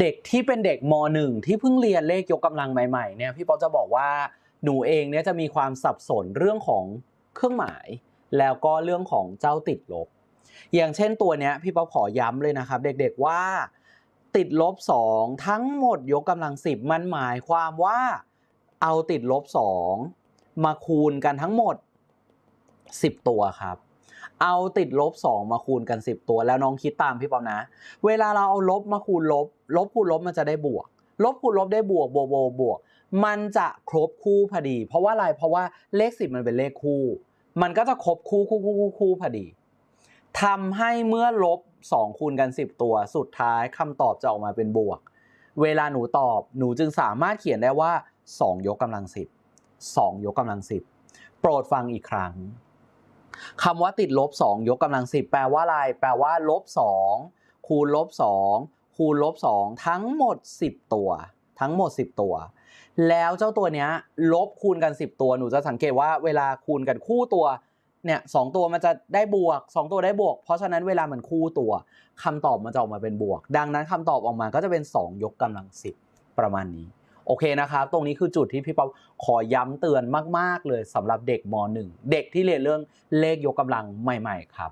เด็กที่เป็นเด็กม .1 ที่เพิ่งเรียนเลขยกกำลังใหม่ๆเนี่ยพี่ป๊อปจะบอกว่าหนูเองเนี่ยจะมีความสับสนเรื่องของเครื่องหมาย แล้วก็เรื่องของเจ้าติดลบ อย่างเช่นตัวเนี้ยพี่ป๊อปขอย้ำเลยนะครับ เด็กๆว่าติดลบ 2 ทั้งหมดยกกำลัง 10 มันหมายความว่าเอาติดลบ 2 มาคูณกันทั้งหมด 10 ตัวครับ เอาติดลบ 2 มาคูณกัน 10 ตัวแล้วน้องคิดตามพี่ป๊อปนะ เวลาเราเอาลบมาคูณลบ ลบคูณลบมันจะได้บวก ลบคูณลบได้บวกบวกบวกบวก มันจะครบคู่พอดี เพราะว่าอะไรเพราะว่าเลข 10 มันเป็นเลขคู่ มันก็จะครบคู่คู่คู่คู่คู่พอดีทำให้เมื่อลบ 2 คูณกัน 10 ตัว สุดท้ายคำตอบจะออกมาเป็นบวก เวลาหนูตอบหนูจึงสามารถเขียนได้ว่า 2 ยกกำลัง 10 2 ยกกำลัง 10 โปรดฟังอีกครั้ง คำว่าติดลบ2ยกกำลัง10 แปลว่าอะไร แปลว่าลบ2คูณลบ2คูณลบ2ทั้งหมด 10 ตัว ทั้งหมด 10 ตัว แล้วเจ้าตัวเนี้ยลบคูณกัน 10 ตัว หนูจะสังเกตว่าเวลาคูณกันคู่ตัวเนี่ยสองตัวมันจะได้บวก 2 ตัวได้บวก เพราะฉะนั้นเวลามันคู่ตัวคำตอบมันจะออกมาเป็นบวก ดังนั้นคำตอบออกมาก็จะเป็น 2 ยกกำลัง 10 ประมาณนี้ โอเคนะครับ ตรงนี้คือจุดที่พี่ป๊อปขอย้ำเตือนมาก ๆ เลยสำหรับเด็กม .1 เด็กที่เรียนเรื่องเลขยกกำลังใหม่ ๆ ครับ